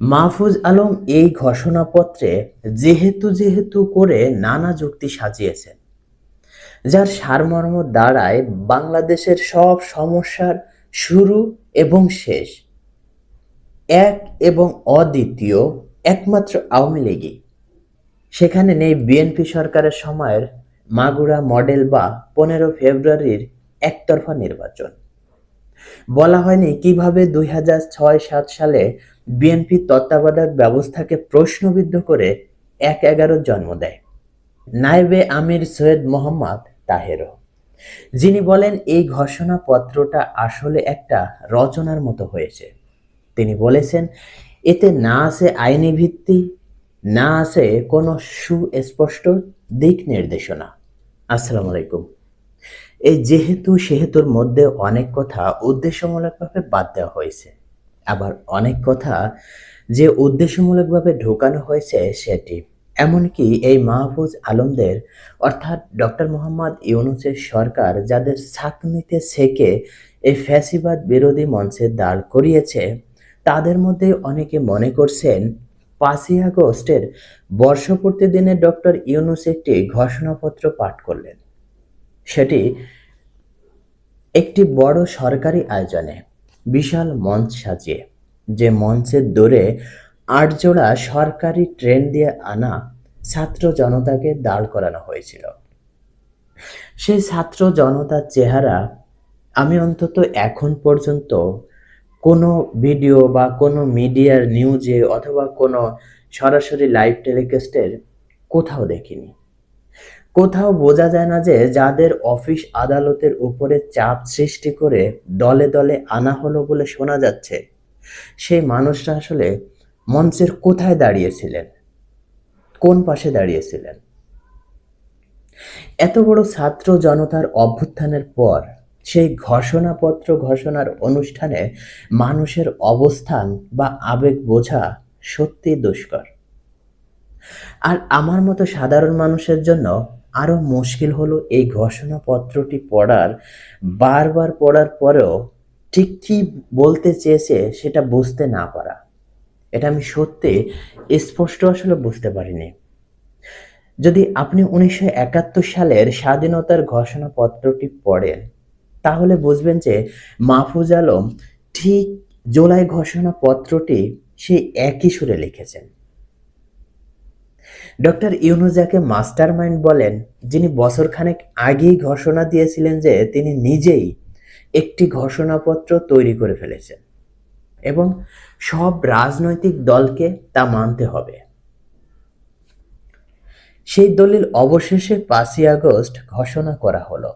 মাহফুজ আলম এই ঘোষণাপত্রে যেহেতু যেহেতু করে নানা যুক্তি সাজিয়েছেন যার সারমর্ম দাঁড়ায় বাংলাদেশের সব সমস্যার শুরু এবং শেষ। এক এবং অদ্বিতীয় একমাত্র আওয়ামী লীগই। সেখানে নেই বিএনপি সরকারের সময়ের মাগুরা মডেল বা পনেরো ফেব্রুয়ারির একতরফা নির্বাচন। বলা হয়নি কীভাবে দুই হাজার ছয় সাত সালে বিএনপি তত্ত্বাবধায়ক ব্যবস্থাকে প্রশ্নবিদ্ধ করে এক এগারো জন্ম দেয়। নায়েবে আমির সৈয়দ মোহাম্মদ তাহেরও। যিনি বলেন, এই ঘোষণাপত্রটা আসলে একটা রচনার মতো হয়েছে। তিনি বলেছেন, এতে না আছে আইনি ভিত্তি, না আছে কোনো সুস্পষ্ট দিক নির্দেশনা। আসসালামু আলাইকুম। এই যেহেতু সেহেতুর মধ্যে অনেক কথা উদ্দেশ্যমূলকভাবে বাদ দেওয়া হয়েছে, আবার অনেক কথা যে উদ্দেশ্যমূলকভাবে ঢোকানো হয়েছে সেটি। এমনকি এই মাহফুজ আলমদের, অর্থাৎ ডক্টর মোহাম্মদ ইউনুসের সরকার যাদের ছাকনিতে সেকে এই ফ্যাসিবাদ বিরোধী মঞ্চে দাঁড় করিয়েছে, তাদের মধ্যে অনেকে মনে করছেন পাঁচই আগস্টের বর্ষপূর্তি দিনে ডক্টর ইউনুস একটি ঘোষণাপত্র পাঠ করলেন। সেটি একটি বড় সরকারি আয়োজনে বিশাল মঞ্চ সাজিয়ে, যে মঞ্চের দৌড়ে আটজোড়া সরকারি ট্রেন দিয়ে আনা ছাত্র জনতাকে দাঁড় করানো হয়েছিল। সেই ছাত্র জনতার চেহারা আমি অন্তত এখন পর্যন্ত কোনো ভিডিও বা কোনো মিডিয়ার নিউজে অথবা কোনো সরাসরি লাইভ টেলিকাস্টের কোথাও দেখিনি। কোথাও বোঝা যায় না যে যাদের অফিস আদালতের উপরে চাপ সৃষ্টি করে দলে দলে আনা হলো বলে শোনা যাচ্ছে, সেই মানুষরা আসলে মঞ্চের কোথায় দাঁড়িয়েছিলেন? কোন পাশে দাঁড়িয়েছিলেন? এত বড় ছাত্র জনতার অভ্যুত্থানের পর, সেই ঘোষণাপত্র ঘোষণার অনুষ্ঠানে মানুষের অবস্থান বা আবেগ বোঝা সত্যি দুষ্কর। আর আমার মতো সাধারণ মানুষের জন্য আরও মুশকিল হলো এই ঘোষণাপত্রটি পড়ার। বারবার পড়ার পরেও ঠিক কি বলতে চেয়েছে সেটা বুঝতে না পারা। এটা আমি সত্যি স্পষ্ট আসলে বুঝতে পারিনি। যদি আপনি উনিশশো একাত্তর সালের স্বাধীনতার ঘোষণাপত্রটি পড়েন, তাহলে বুঝবেন যে মাহফুজ আলম ঠিক জুলাই ঘোষণাপত্রটি সেই একই সুরে লিখেছেন। ডক্টর ইউনুজাকে মাস্টার মাইন্ড বলেন, যিনি বছরখানেক আগেই ঘোষণা দিয়েছিলেন যে তিনি নিজেই একটি ঘোষণাপত্র তৈরি করে ফেলেছেন এবং সব রাজনৈতিক দলকে তা মানতে হবে। সেই দলিল অবশেষে পাঁচই আগস্ট ঘোষণা করা হলো।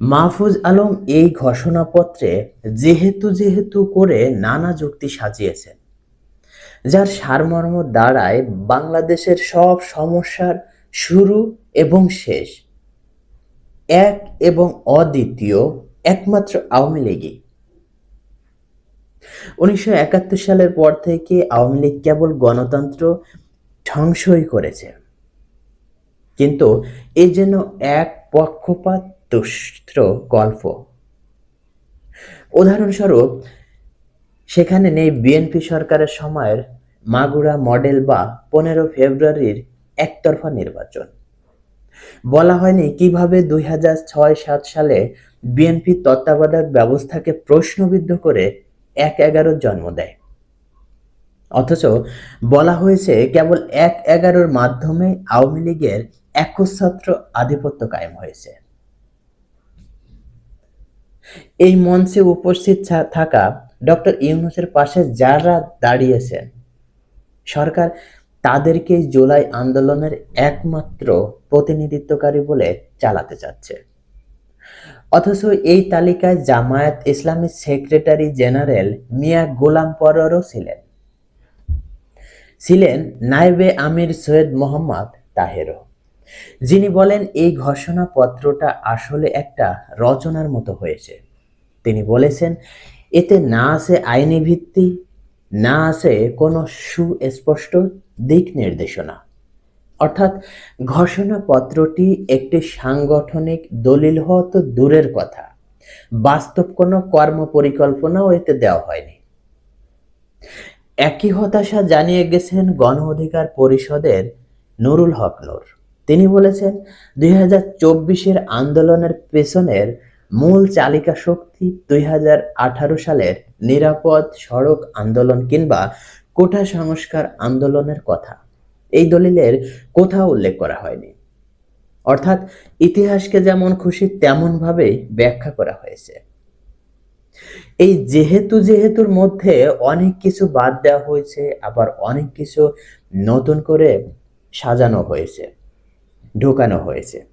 মাহফুজ আলম এই ঘোষণাপত্রে যেহেতু যেহেতু করে নানা যুক্তি সাজিয়েছেন। যার সারমর্ম দাঁড়ায় বাংলাদেশের সব সমস্যার শুরু এবং শেষ। এক এবং অদ্বিতীয় একমাত্র আওয়ামী লীগই। উনিশশো একাত্তর সালের পর থেকে আওয়ামী লীগ কেবল গণতন্ত্র ধ্বংসই করেছে। কিন্তু এ যেন এক পক্ষপাত দুষ্ট্র গল্প। উদাহরণস্বরূপ সেখানে নেই বিএনপি সরকারের সময়ের মাগুরা মডেল বা পনেরো ফেব্রুয়ারির একতরফা নির্বাচন। বলা হয়নি কীভাবে দুই হাজার ছয় সাত সালে বিএনপি তত্ত্বাবধায়ক ব্যবস্থাকে প্রশ্নবিদ্ধ করে এক এগারোর জন্ম দেয়। অথচ বলা হয়েছে কেবল এক এগারোর মাধ্যমে আওয়ামী লীগের একচ্ছত্র আধিপত্য কায়েম হয়েছে। এই মঞ্চে উপস্থিত থাকা ডক্টর ইউনুসের পাশে যারা দাঁড়িয়েছেন, সরকার তাদেরকে জুলাই আন্দোলনের একমাত্র প্রতিনিধিত্বকারী বলে চালাতে চাচ্ছে। অথচ এই তালিকায় জামায়াত ইসলামী সেক্রেটারি জেনারেল মিয়া গোলাম পররও ছিলেন। ছিলেন নাইবে আমির সৈয়দ মোহাম্মদ তাহেরও। যিনি বলেন, এই ঘোষণাপত্রটা আসলে একটা রচনার মতো হয়েছে। তিনি বলেছেন এতে না আছে আইনি ভিত্তি, না আছে কোনো সুস্পষ্ট দিক নির্দেশনা। অর্থাৎ ঘোষণাপত্রটি একটি সাংগঠনিক দলিল হওয়া তো দূরের কথা। বাস্তব কোনো কর্ম পরিকল্পনাও এতে দেওয়া হয়নি। একই হতাশা জানিয়ে গেছেন গণ অধিকার পরিষদের নুরুল হক নূর। তিনি বলেছেন, দুই হাজার আন্দোলনের পেছনের মূল চালিকা শক্তি দুই হাজার আঠারো সালের নিরাপদ সড়ক আন্দোলন কিংবা কোঠা সংস্কার আন্দোলনের কথা। এই দলিলের কোথাও উল্লেখ করা হয়নি। অর্থাৎ ইতিহাসকে যেমন খুশি তেমনভাবে ব্যাখ্যা করা হয়েছে। এই যেহেতু যেহেতুর মধ্যে অনেক কিছু বাদ দেওয়া হয়েছে, আবার অনেক কিছু নতুন করে সাজানো হয়েছে, ঢোকানো হয়েছে।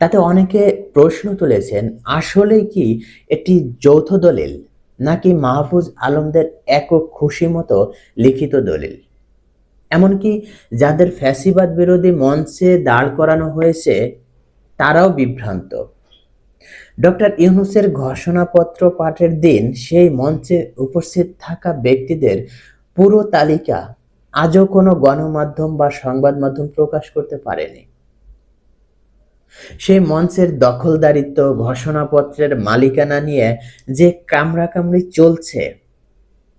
তাতে অনেকে প্রশ্ন তুলেছেন, আসলে কি এটি যৌথ দলিল নাকি মাহফুজ আলমদের একক খুশি মতো লিখিত দলিল? এমনকি যাদের ফ্যাসিবাদ বিরোধী মঞ্চে দাঁড় করানো হয়েছে, তারাও বিভ্রান্ত। ডক্টর ইউনুসের ঘোষণাপত্র পাঠের দিন সেই মঞ্চে উপস্থিত থাকা ব্যক্তিদের পুরো তালিকা আজও কোনো গণমাধ্যম বা সংবাদ মাধ্যম প্রকাশ করতে পারেনি। সেই মঞ্চের দখলদারিত্ব ঘোষণাপত্রের মালিকানা নিয়ে যে কামড়াকামড়ি চলছে,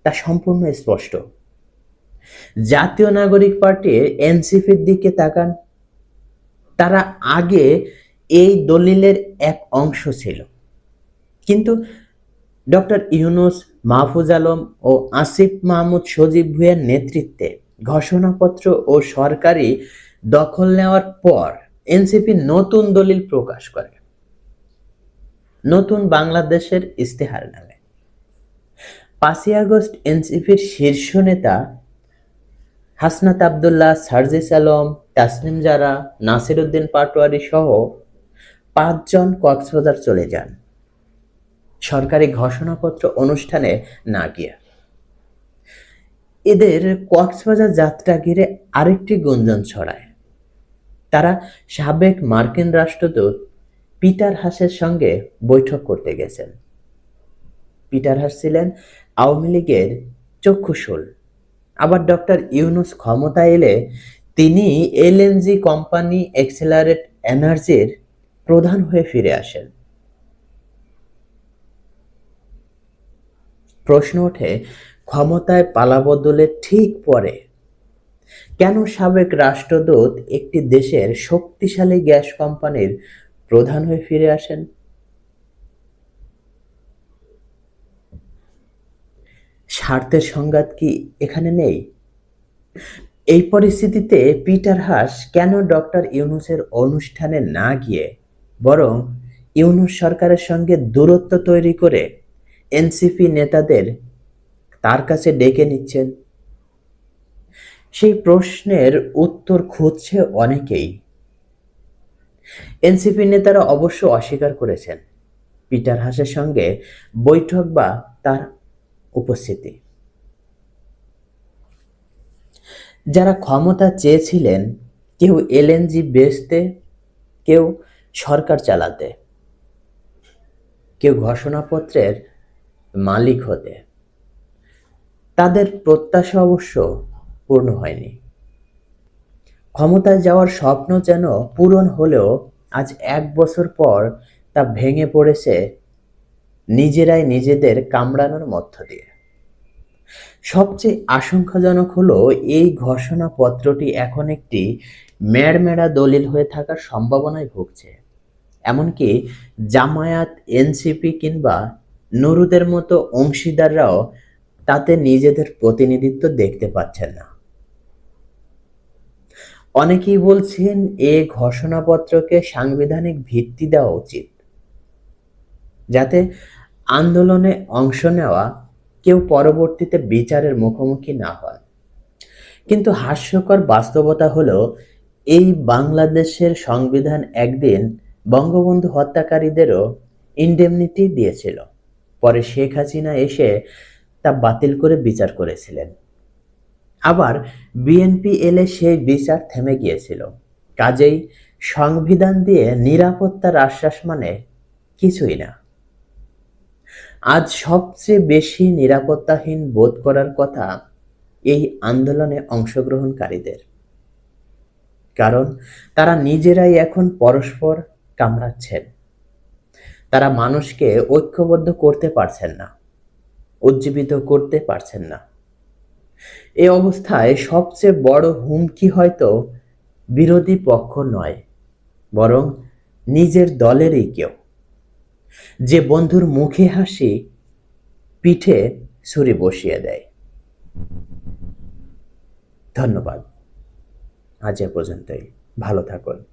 তা সম্পূর্ণ স্পষ্ট। জাতীয় নাগরিক পার্টির এনসিপির দিকে তাকান, তারা আগে এই দলিলের এক অংশ ছিল। কিন্তু ডক্টর ইউনুস, মাহফুজ আলম ও আসিফ মাহমুদ সজীব ভুঁইয়ার নেতৃত্বে ঘোষণাপত্র ও সরকারি দখল নেওয়ার পর এনসিপি নতুন দলিল প্রকাশ করে। নতুন বাংলাদেশের ইস্তেহার নামে। পাঁচই আগস্ট এনসিপির শীর্ষ নেতা হাসনাত আবদুল্লাহ, সার্জিস আলম, তাসনিম জারা নাসির উদ্দিন পাটোয়ারি সহ পাঁচজন কক্সবাজার চলে যান। সরকারি ঘোষণাপত্র অনুষ্ঠানে না গিয়ে। এদের কক্সবাজার যাত্রা ঘিরে আরেকটি গুঞ্জন ছড়ায়। তারা সাবেক মার্কিন রাষ্ট্রদূত পিটার হাসের সঙ্গে বৈঠক করতে গেছেন। পিটার হাস ছিলেন আওয়ামী লীগের চক্ষুশুল। আবার ডক্টর ইউনুস ক্ষমতা এলে তিনি এলএনজি কোম্পানি এক্সেলারেট এনার্জির প্রধান হয়ে ফিরে আসেন। প্রশ্ন ওঠে, ক্ষমতায় পালাবদলের ঠিক পরে কেন সাবেক রাষ্ট্রদূত একটি দেশের শক্তিশালী গ্যাস কোম্পানির প্রধান হয়ে ফিরে আসেন? স্বার্থের সংঘাত কি এখানে নেই? এই পরিস্থিতিতে পিটার হাস কেন ডক্টর ইউনুসের অনুষ্ঠানে না গিয়ে, বরং ইউনুস সরকারের সঙ্গে দূরত্ব তৈরি করে এনসিপি নেতাদের তার কাছে ডেকে নিচ্ছেন? সেই প্রশ্নের উত্তর খুঁজছে অনেকেই। এনসিপি নেতারা অবশ্য অস্বীকার করেছেন। পিটার হাসের সঙ্গে বৈঠক বা তার উপস্থিতি। যারা ক্ষমতা চেয়েছিলেন, কেউ এলএনজি বেচতে, কেউ সরকার চালাতে, কেউ ঘোষণাপত্রের মালিক হতে। তাদের প্রত্যাশা অবশ্য পূর্ণ হয়নি। ক্ষমতায় যাওয়ার স্বপ্ন যেন পূরণ হলেও আজ এক বছর পর তা ভেঙে পড়েছে নিজেরাই নিজেদের কামড়ানোর মধ্য দিয়ে। সবচেয়ে আশঙ্কাজনক হলো এই ঘোষণাপত্রটি এখন একটি মেড়মেড়া দলিল হয়ে থাকার সম্ভাবনায় ভুগছে। এমনকি জামায়াত, এনসিপি কিংবা নুরুদের মতো অংশীদাররাও তাতে নিজেদের প্রতিনিধিত্ব দেখতে পাচ্ছেন না। অনেকেই বলছেন, এ ঘোষণাপত্রকে সাংবিধানিক ভিত্তি দেওয়া উচিত। যাতে আন্দোলনে অংশ নেওয়া কেউ পরবর্তীতে বিচারের মুখোমুখি না হয়। কিন্তু হাস্যকর বাস্তবতা হলো, এই বাংলাদেশের সংবিধান একদিন বঙ্গবন্ধু হত্যাকারীদেরও ইন্ডেমনিটি দিয়েছিল। পরে শেখ হাসিনা এসে তা বাতিল করে বিচার করেছিলেন। আবার বিএনপি এলে সেই বিচার থেমে গিয়েছিল। কাজেই সংবিধান দিয়ে নিরাপত্তার আশ্বাস মানে কিছুই না। আজ সবচেয়ে বেশি নিরাপত্তাহীন বোধ করার কথা এই আন্দোলনে অংশগ্রহণকারীদের। কারণ তারা নিজেরাই এখন পরস্পর কামড়াচ্ছেন। তারা মানুষকে ঐক্যবদ্ধ করতে পারছেন না, উজ্জীবিত করতে পারছেন না। এ অবস্থায় সবচেয়ে বড় হুমকি হয়তো বিরোধী পক্ষ নয়, বরং নিজের দলেরই কেউ। যে বন্ধুর মুখে হাসি পিঠে ছুরি বসিয়ে দেয়। ধন্যবাদ। আজ এ পর্যন্তই। ভালো থাকুন।